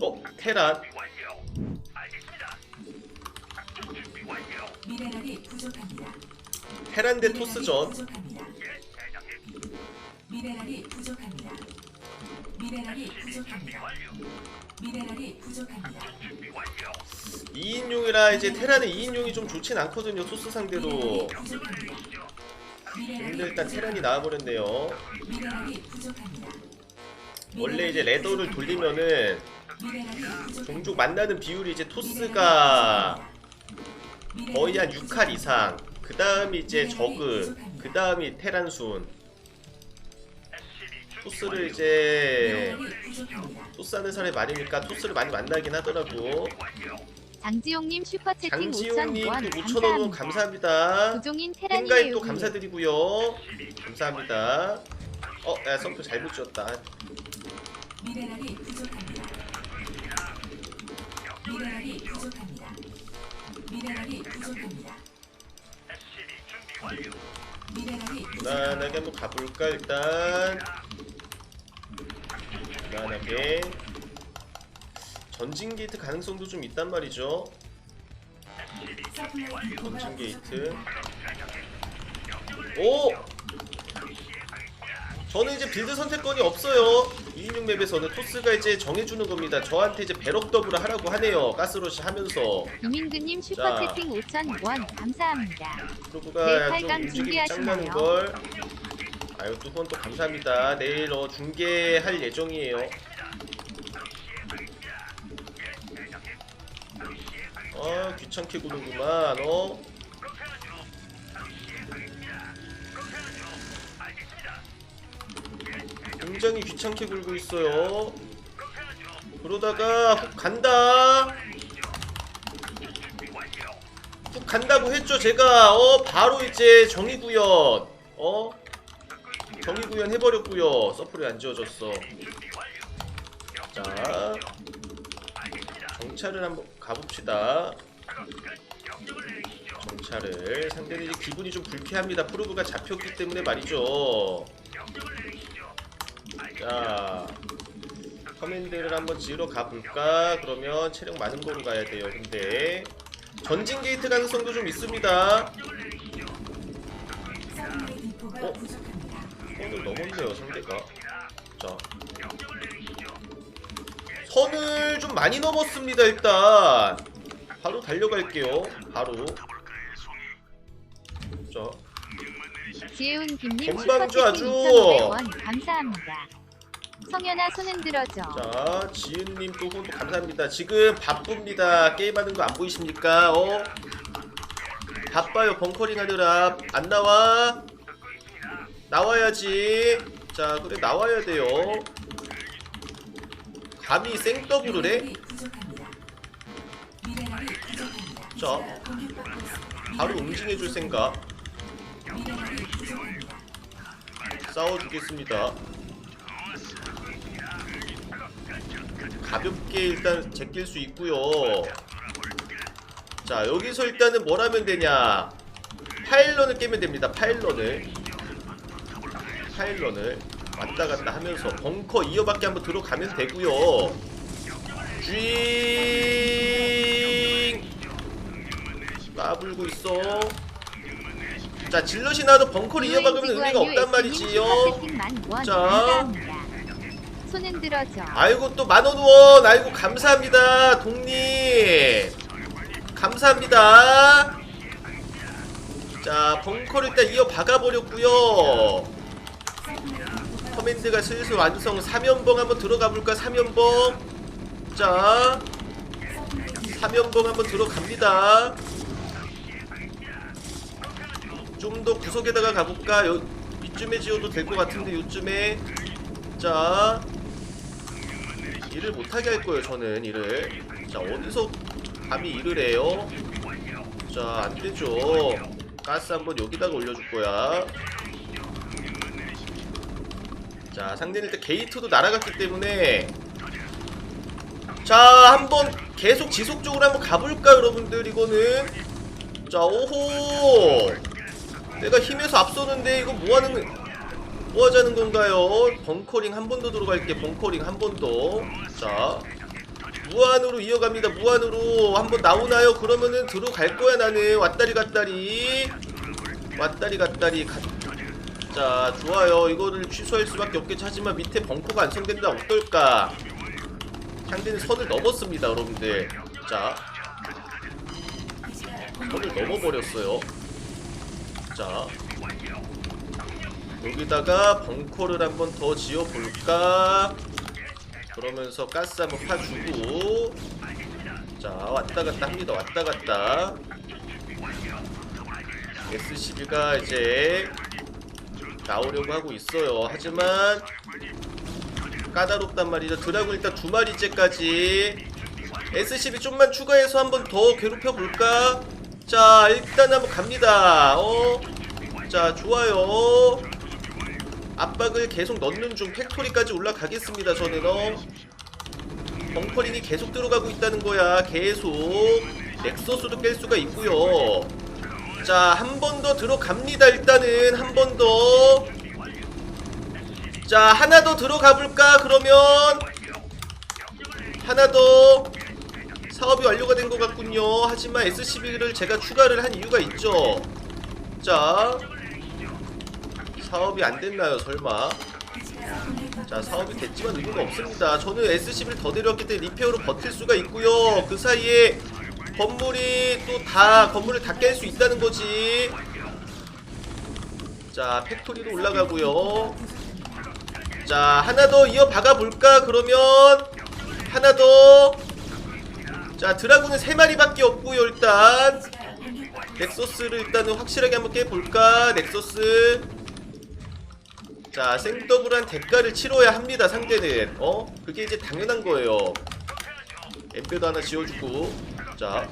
어 테란 미네랄이 부족합니다. 테란 대 토스전 부족합니다. 미네랄이 부족합니다. 미네랄이 부족합니다. 미네랄이 부족합니다. 2인용이라 이제 테란은 2인용이 좀 좋진 않거든요 토스 상대로. 근데 일단 테란이. 나와버렸네요. 원래 이제 레더를 돌리면은 종족 만나는 비율이 이제 토스가 거의 한 6할 이상 그 다음이 이제 저그 그 다음이 테란순 토스를 이제 미네랄이 부족합니다. 토스 하는 사람이 많으니까 토스를 많이 만나긴 하더라고 장지용님 슈퍼채팅 장지용님 5,000원 또 5천원 감사합니다. 구종인 테란이에요. 또 감사드리고요 감사합니다 어, 야 성표 잘못 지었다 미네랄이 부족합니다. 미네랄이 부족합니다. 미네랄이 부족합니다. 미네랄이 부족합니다. 무난하게 한번 가볼까 일단 무난하게 전진 게이트 가능성도 좀 있단 말이죠 서플라이 전진 게이트 부족합니다. 오! 저는 이제 빌드 선택권이 없어요. 2인용 맵에서는 토스가 이제 정해주는 겁니다. 저한테 이제 배럭 더블을 하라고 하네요. 가스러시 하면서. 김인근님 슈퍼채팅 5,000원. 감사합니다. 프로브가 네, 좀 움직임이 준비하시나요? 짱나는 걸. 아유 두 번 또 감사합니다. 내일 어, 중계할 예정이에요. 아 귀찮게 구는구만 어 굉장히 귀찮게 굴고 있어요. 그러다가 훅 간다. 훅 간다고 했죠 제가. 어 바로 이제 정의구현. 어? 정의구현 해버렸고요. 서플이 안 지워졌어. 자 정찰을 한번 가봅시다. 정찰을. 상대는 이제 기분이 좀 불쾌합니다. 프로브가 잡혔기 때문에 말이죠 자 커맨드를 한번 지으러 가볼까? 그러면 체력 많은 거로 가야 돼요 근데. 전진 게이트 가능성도 좀 있습니다. 어? 선을 넘었네요 상대가. 자. 선을 좀 많이 넘었습니다 일단. 바로 달려갈게요 바로. 자. 지혜운 김님 슈퍼채팅 아주. 2,500원 감사합니다. 성현아 손은 들어줘. 자, 지은님 또 후원 또 감사합니다. 지금 바쁩니다. 게임하는 거 안 보이십니까? 어? 바빠요. 벙커링 하느라 안 나와. 나와야지. 자, 그래 나와야 돼요. 감히 생더블을 해? 자. 바로 응징해줄 생각. 싸워주겠습니다. 가볍게 일단 제낄 수 있고요. 자 여기서 일단은 뭘 하면 되냐 파일런을 깨면 됩니다. 파일런을 파일런을 왔다 갔다 하면서 벙커 이어받기 한번 들어가면 되고요. 쥐 까불고 있어. 자 질럿이 나도 벙커를 이어박으면 의미가 없단 말이지요. 자. 자. 손은 들어줘. 아이고 또 만원 원. 아이고 감사합니다 독님. 감사합니다. 자 벙커를 일단 이어 박아버렸고요. 커맨드가 슬슬 완성. 3연봉 한번 들어가 볼까 3연봉? 자 3연봉 한번 들어갑니다. 좀 더 구석에다가 가볼까? 요, 이쯤에 지어도 될 것 같은데 요쯤에. 자 일을 못하게 할 거예요 저는 일을. 자 어디서 감히 일을 해요? 자 안되죠. 가스 한번 여기다가 올려줄 거야. 자 상대는 일단 게이트도 날아갔기 때문에. 자 한번 계속 지속적으로 한번 가볼까 여러분들? 이거는. 자 오호! 내가 힘에서 앞서는데 이거 뭐하는 뭐 하자는 건가요? 벙커링 한 번 더 들어갈게. 벙커링 한 번 더. 자 무한으로 이어갑니다. 무한으로 한 번 나오나요? 그러면은 들어갈 거야 나는. 왔다리 갔다리. 왔다리 갔다리 가... 자 좋아요. 이거를 취소할 수밖에 없겠지. 하지만 밑에 벙커가 완성된다. 어떨까? 상대는 선을 넘었습니다 여러분들. 자 선을 넘어버렸어요. 자 여기다가 벙커를 한 번 더 지어볼까? 그러면서 가스 한번 파주고. 자 왔다 갔다 합니다. 왔다 갔다. S12가 이제 나오려고 하고 있어요. 하지만 까다롭단 말이죠. 드라군 일단 두 마리째까지. S12 좀만 추가해서 한번 더 괴롭혀 볼까? 자 일단 한번 갑니다. 어 자 좋아요 압박을 계속 넣는 중 팩토리까지 올라가겠습니다 어? 벙커링이 계속 들어가고 있다는 거야 계속. 넥서스도 깰 수가 있고요. 자 한 번 더 들어갑니다 일단은. 한 번더. 자 하나 더 들어가 볼까 그러면? 하나 더. 사업이 완료가 된 것 같군요. 하지만 S12를 제가 추가를 한 이유가 있죠. 자 사업이 안 됐나요? 설마? 자 사업이 됐지만 의미가 없습니다. 저는 S11을 더 데려왔기 때문에 리페어로 버틸 수가 있고요. 그 사이에 건물이 또 다 건물을 다 깰 수 있다는 거지. 자 팩토리로 올라가고요. 자 하나 더 이어 박아 볼까? 그러면 하나 더자 드라군은 세 마리밖에 없고요 일단. 넥서스를 일단은 확실하게 한번 깨볼까? 넥서스 자 생더블한 대가를 치러야 합니다 상대는. 어? 그게 이제 당연한 거예요. 엠베도 하나 지어주고. 자.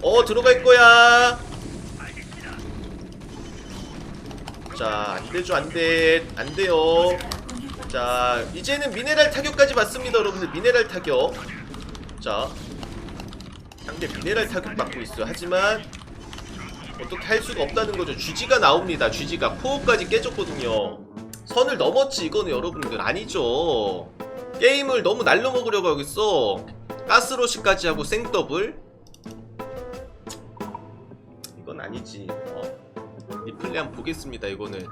어 들어갈 거야. 자 안 되죠 안 돼. 안 돼요. 자 이제는 미네랄 타격까지 받습니다 여러분들. 미네랄 타격. 자. 상대 미네랄 타격 받고 있어요. 하지만 어떻게 할 수가 없다는 거죠. 쥐지가 나옵니다. 쥐지가 코어까지 깨졌거든요. 선을 넘었지 이거는 여러분들. 아니죠. 게임을 너무 날로 먹으려고 하고 있어. 가스로시까지 하고 생더블. 이건 아니지. 어. 리플레이 한번 보겠습니다 이거는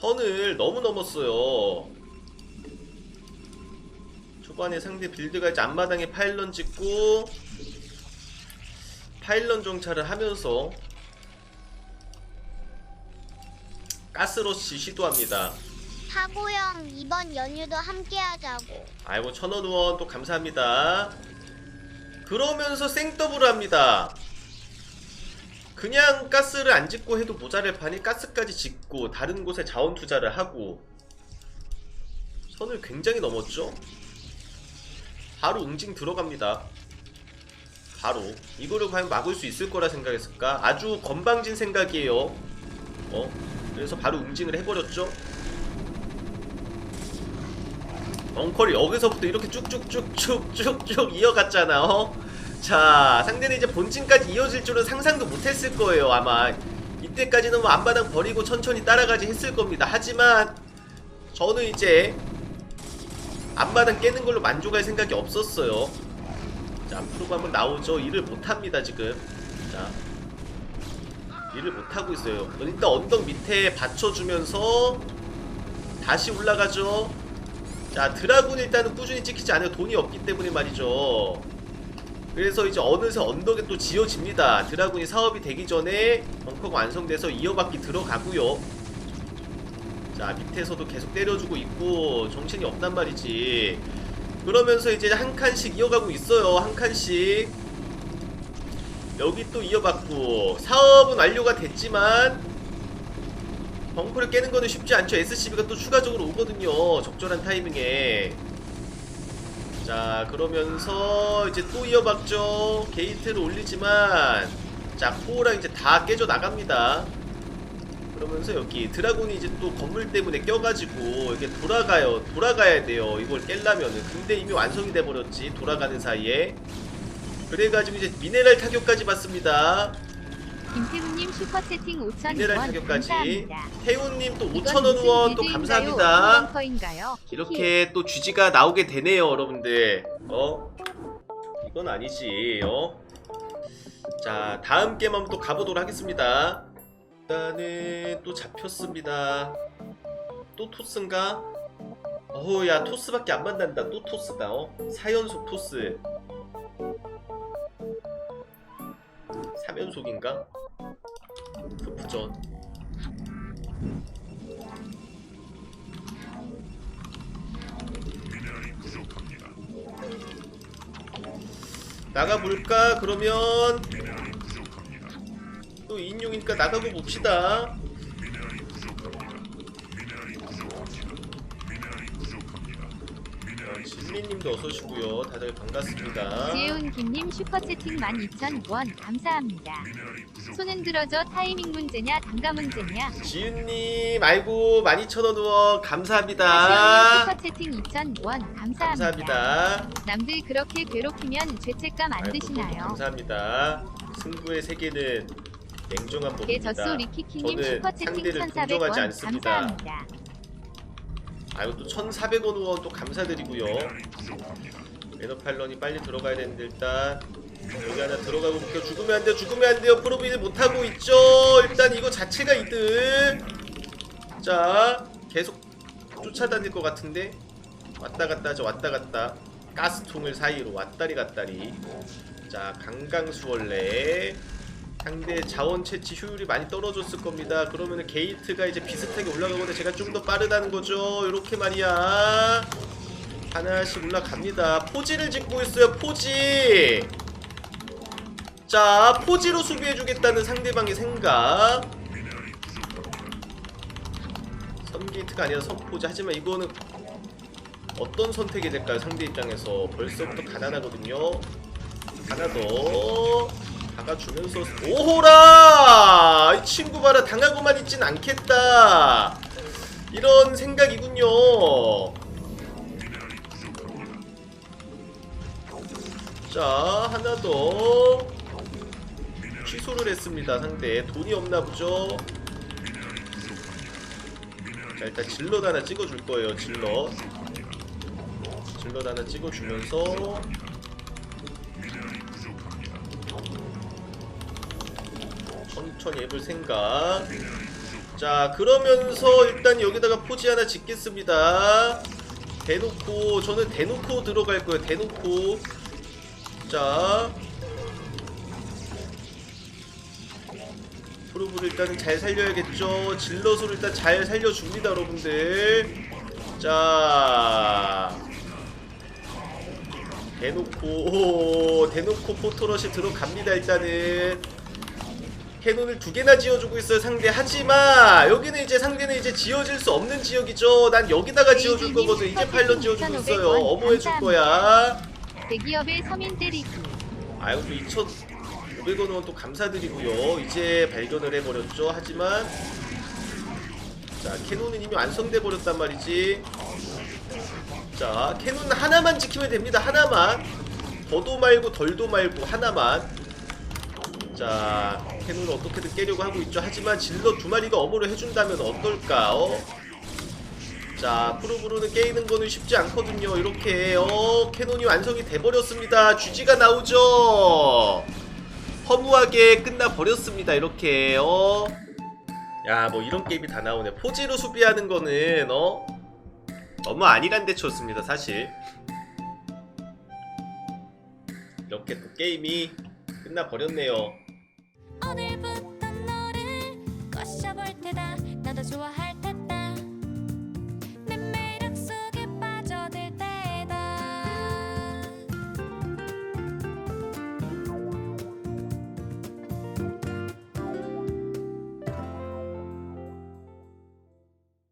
선을 너무 넘었어요 초반에 상대 빌드가 이제 앞마당에 파일런 찍고 파일런 정찰을 하면서 가스러시 시도합니다 사고형 이번 연휴도 함께 하자고. 아이고 천원 후원 또 감사합니다. 그러면서 생더블을 합니다. 그냥 가스를 안 짓고 해도 모자랄 판이 가스까지 짓고 다른 곳에 자원 투자를 하고 선을 굉장히 넘었죠. 바로 응징 들어갑니다. 바로 이거를 과연 막을 수 있을 거라 생각했을까? 아주 건방진 생각이에요. 어? 그래서 바로 응징을 해버렸죠. 엉컬이 여기서부터 이렇게 쭉쭉쭉쭉쭉쭉 이어갔잖아 어? 자 상대는 이제 본진까지 이어질 줄은 상상도 못했을 거예요 아마. 이때까지는 뭐 앞마당 버리고 천천히 따라가지 했을 겁니다. 하지만 저는 이제 앞마당 깨는 걸로 만족할 생각이 없었어요. 자 프로가 한번 나오죠. 일을 못합니다 지금. 자 일을 못하고 있어요. 일단 언덕 밑에 받쳐주면서 다시 올라가죠. 자 드라군 일단은 꾸준히 찍히지 않아요. 돈이 없기 때문에 말이죠 그래서 이제 어느새 언덕에 또 지어집니다 드라군이 사업이 되기 전에 벙커가 완성돼서 이어받기 들어가고요 자 밑에서도 계속 때려주고 있고 정신이 없단 말이지 그러면서 이제 한 칸씩 이어가고 있어요 한 칸씩 여기 또 이어받고 사업은 완료가 됐지만 벙커를 깨는 거는 쉽지 않죠. SCB가 또 추가적으로 오거든요. 적절한 타이밍에. 자, 그러면서 이제 또 이어박죠. 게이트를 올리지만 자, 코어랑 이제 다 깨져 나갑니다. 그러면서 여기 드라군이 이제 또 건물 때문에 껴가지고 이게 돌아가요. 돌아가야 돼요. 이걸 깰려면은. 근데 이미 완성이 돼버렸지. 돌아가는 사이에. 그래가지고 이제 미네랄 타격까지 받습니다. 김태훈님 슈퍼채팅 5천 미네랄. 감사합니다. 태훈님 또 이건 5,000원 무슨 후원 또? 감사합니다. 벙커인가요? 이렇게 또 GG가 나오게 되네요, 여러분들. 어? 이건 아니지, 어? 자, 다음 게임 한번 또 가보도록 하겠습니다. 일단은 또 잡혔습니다. 또 토스인가? 어우, 야, 토스밖에 안 만난다. 또 토스다, 어? 4연속 토스. 3연속인가? 푸푸전. 나가볼까? 그러면 또 인용이니까 나가고 봅시다. 어, 진리님도 어서 오시고요. 다들 반갑습니다. 지혜운 김님 슈퍼채팅 12,000원 감사합니다. 손은 들어줘 타이밍 문제냐 단가 문제냐 지은님, 아이고 12,000원 후원 하시오님 감사합니다. 슈퍼채팅 2,000원 감사합니다. 감사합니다. 남들 그렇게 괴롭히면 죄책감 안 아이고, 드시나요? 감사합니다. 승부의 세계는 냉정한 법입니다. 개젖소 리키키님 저는 슈퍼채팅 상대를 동정하지 1,400원 않습니다. 감사합니다. 아이고 또 1,400원 후원 또 감사드리고요. 매너팔런이 빨리 들어가야 되는데 일단 여기 하나 들어가고 볼게요. 죽으면 안 돼요. 죽으면 안 돼요. 프로비를 못하고 있죠. 일단 이거 자체가 이득. 자 계속 쫓아다닐 것 같은데 왔다 갔다 하죠. 왔다 갔다. 가스통을 사이로 왔다리 갔다리. 자 강강수월래. 상대 자원 채취 효율이 많이 떨어졌을 겁니다. 그러면 게이트가 이제 비슷하게 올라가거나 제가 좀 더 빠르다는 거죠. 이렇게 말이야. 하나씩 올라갑니다. 포지를 짓고 있어요. 포지. 자, 포지로 수비해주겠다는 상대방의 생각. 선게이트가 아니라 선포지. 하지만 이거는 어떤 선택이 될까요? 상대 입장에서 벌써부터 가난하거든요. 하나 더 박아주면서 오호라! 이 친구 봐라 당하고만 있진 않겠다. 이런 생각이군요. 자 하나 더 취소를 했습니다 상대 돈이 없나 보죠 자 일단 질럿 하나 찍어줄 거예요 질럿 질럿 하나 찍어주면서 천천히 해볼 생각. 자 그러면서 일단 여기다가 포지 하나 짓겠습니다. 대놓고 저는 대놓고 들어갈 거예요 대놓고. 자. 프로브를 일단은 잘 살려야겠죠? 질럿으로 일단 잘 살려줍니다 여러분들. 자. 대놓고 오, 대놓고 포토럿이 들어갑니다 일단은 캐논을 두 개나 지어주고 있어요 상대. 하지만 여기는 이제 상대는 이제 지어질 수 없는 지역이죠. 난 여기다가 지어줄 거거든. 이제 파일럿 지어주고 있어요. 어머해줄 거야. 대기업의 서민 때리기 아이고 또 2,500원 원또 감사드리고요. 이제 발견을 해버렸죠. 하지만 자 캐논은 이미 완성돼 버렸단 말이지. 자 캐논 하나만 지키면 됩니다. 하나만. 더도 말고 덜도 말고 하나만. 자 캐논을 어떻게든 깨려고 하고 있죠. 하지만 질러 두 마리가 어무를 해준다면 어떨까 어? 자 프로브로는 깨이는 거는 쉽지 않거든요. 이렇게 어 캐논이 완성이 돼버렸습니다. GG가 나오죠? 허무하게 끝나버렸습니다. 이렇게 어. 야 뭐 이런 게임이 다 나오네. 포지로 수비하는 거는 어? 너무 아니란 대처였습니다 사실. 이렇게 또 게임이 끝나버렸네요